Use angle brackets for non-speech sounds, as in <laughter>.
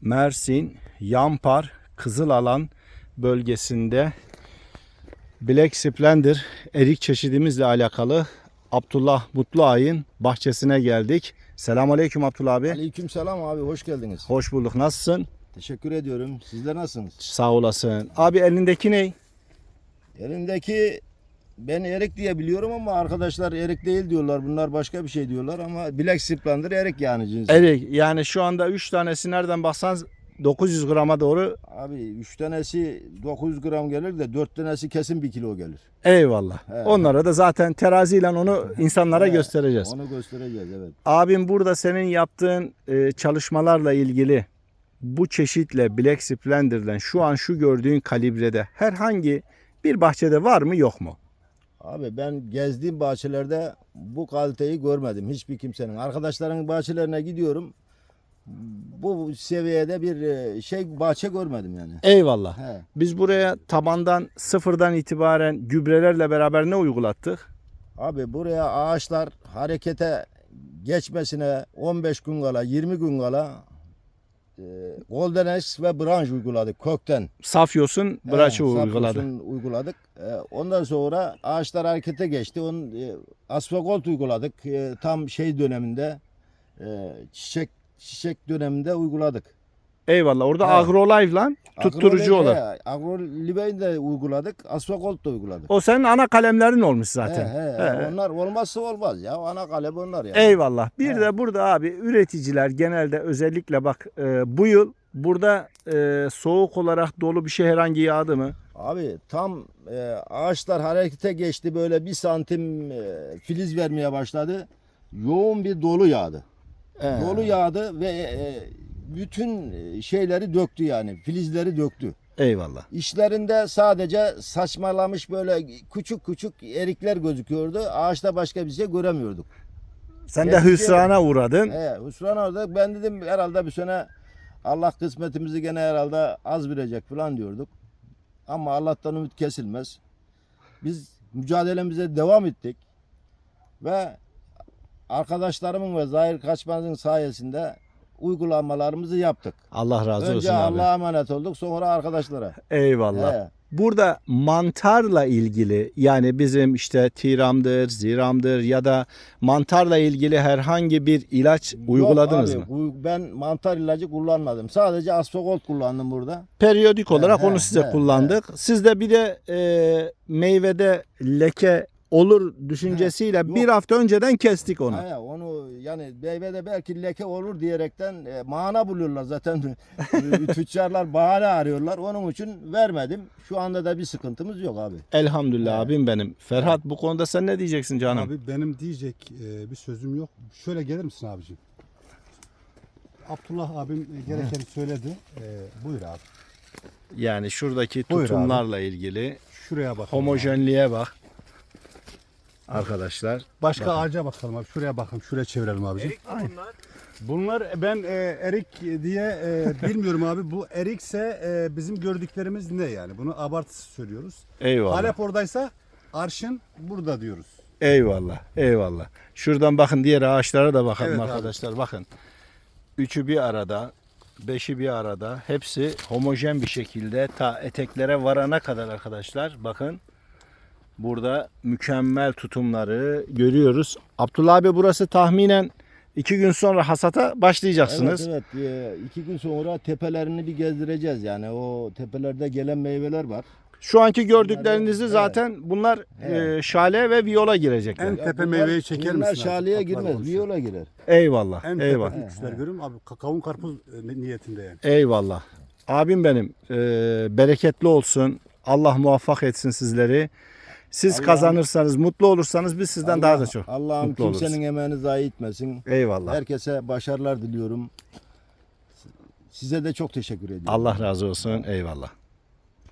Mersin, Yampar, Kızılalan bölgesinde Black Splendor erik çeşidimizle alakalı Abdullah Mutluay'ın bahçesine geldik. Selamun Aleyküm Abdullah abi. Aleyküm selam abi hoş geldiniz. Hoş bulduk. Nasılsın? Teşekkür ediyorum. Sizler nasılsınız? Sağ olasın. Abi elindeki ne? Elindeki ben erik diye biliyorum ama arkadaşlar erik değil diyorlar. Bunlar başka bir şey diyorlar ama Black Splendor erik yani cinsi. Erik. Yani şu anda 3 tanesi nereden baksanız 900 grama doğru. Abi 3 tanesi 900 gram gelir de 4 tanesi kesin 1 kilo gelir. Eyvallah. Evet. Onlara da zaten teraziyle onu <laughs> insanlara Evet, göstereceğiz. Onu göstereceğiz evet. Abim burada senin yaptığın e, çalışmalarla ilgili bu çeşitle Black Splendor'dan şu an şu gördüğün kalibrede herhangi bir bahçede var mı yok mu? Abi ben gezdiğim bahçelerde bu kaliteyi görmedim hiçbir kimsenin. Arkadaşların bahçelerine gidiyorum. Bu seviyede bir e, şey bahçe görmedim yani. Eyvallah. He. Biz buraya tabandan sıfırdan itibaren gübrelerle beraber ne uygulattık? Abi buraya ağaçlar harekete geçmesine 15 gün kala 20 gün kala e, Golden X ve branş uyguladık kökten. Safyos'un braçı He, uyguladı. Uyguladık. E, ondan sonra ağaçlar harekete geçti. Onun e, asfagolt uyguladık. E, tam şey döneminde e, çiçek çiçek döneminde uyguladık. Eyvallah. Orada He. AgroLive lan tutturucu Agrolibe- olur. he, Agrolibe'yi de uyguladık. Asfagolt da uyguladık. O senin ana kalemlerin olmuş zaten. He, he, He. Onlar olmazsa olmaz ya. Ana kalem onlar ya. Eyvallah. Bir He. de burada abi üreticiler genelde özellikle bak e, bu yıl burada e, soğuk olarak dolu bir şey herhangi yağdı mı? Abi tam e, ağaçlar harekete geçti böyle bir santim e, filiz vermeye başladı. Yoğun bir dolu yağdı. He. Dolu yağdı ve e, bütün şeyleri döktü yani filizleri döktü. Eyvallah. İşlerinde sadece saçmalamış böyle küçük küçük erikler gözüküyordu. Ağaçta başka bir şey göremiyorduk. Sen de Geçti. hüsrana uğradın. He, hüsran orada ben dedim herhalde bir sene Allah kısmetimizi gene herhalde az verecek falan diyorduk. Ama Allah'tan ümit kesilmez. Biz mücadelemize devam ettik. Ve arkadaşlarımın ve Zahir Kaçmaz'ın sayesinde uygulamalarımızı yaptık. Allah razı Önce olsun abi. Allah'a emanet olduk sonra arkadaşlara. Eyvallah. He. Burada mantarla ilgili yani bizim işte tiramdır, ziramdır ya da mantarla ilgili herhangi bir ilaç uyguladınız Yok mı? abi, bu- Ben mantar ilacı kullanmadım. Sadece asfagolt kullandım burada. Periyodik olarak he, onu size he, kullandık. Siz de bir de e, meyvede leke olur düşüncesiyle Yok. bir hafta önceden kestik onu. Ha, onu yani meyvede belki leke olur diyerekten e, mana buluyorlar zaten. <laughs> Tüccarlar bahane arıyorlar. Onun için vermedim. Şu anda da bir sıkıntımız yok abi. Elhamdülillah He. abim benim. Ferhat bu konuda sen ne diyeceksin canım? Abi benim diyecek e, bir sözüm yok. Şöyle gelir misin abicim? Abdullah abim e, gerekeni söyledi. E, buyur abi. Yani şuradaki Buyur abi. tutumlarla ilgili Şuraya bak. homojenliğe bak. Arkadaşlar. Başka Bakın. ağaca bakalım abi. Şuraya bakalım. Şuraya çevirelim abicim. bunlar? Bunlar ben e, erik diye e, bilmiyorum abi. Bu erikse e, bizim gördüklerimiz ne yani? Bunu abartısız söylüyoruz. Eyvallah. Halep oradaysa arşın burada diyoruz. Eyvallah. Eyvallah. Şuradan bakın diğer ağaçlara da bakalım Evet abi. arkadaşlar. Bakın. Üçü bir arada, beşi bir arada. Hepsi homojen bir şekilde ta eteklere varana kadar arkadaşlar. Bakın. Burada mükemmel tutumları görüyoruz. Abdullah abi burası tahminen iki gün sonra hasata başlayacaksınız. Evet evet. E, iki gün sonra tepelerini bir gezdireceğiz. Yani o tepelerde gelen meyveler var. Şu anki gördüklerinizi Evet. zaten bunlar Evet. e, şale ve viola girecekler. En tepe meyveyi çeker bunlar misin abi? şaliye Kaplar girmez. konuşuyor. Viola girer. Eyvallah. En eyvallah. tepe üçler görüyorum abi. ka- Kavun karpuz e, niyetinde yani. Eyvallah. Abim benim e, bereketli olsun. Allah muvaffak etsin sizleri. Siz Allah- kazanırsanız, mutlu olursanız biz sizden daha da Allah- çok Allah'ım mutlu oluruz. kimsenin emeğini zayi etmesin. Eyvallah. Herkese başarılar diliyorum. Size de çok teşekkür ediyorum. Allah razı olsun. Eyvallah.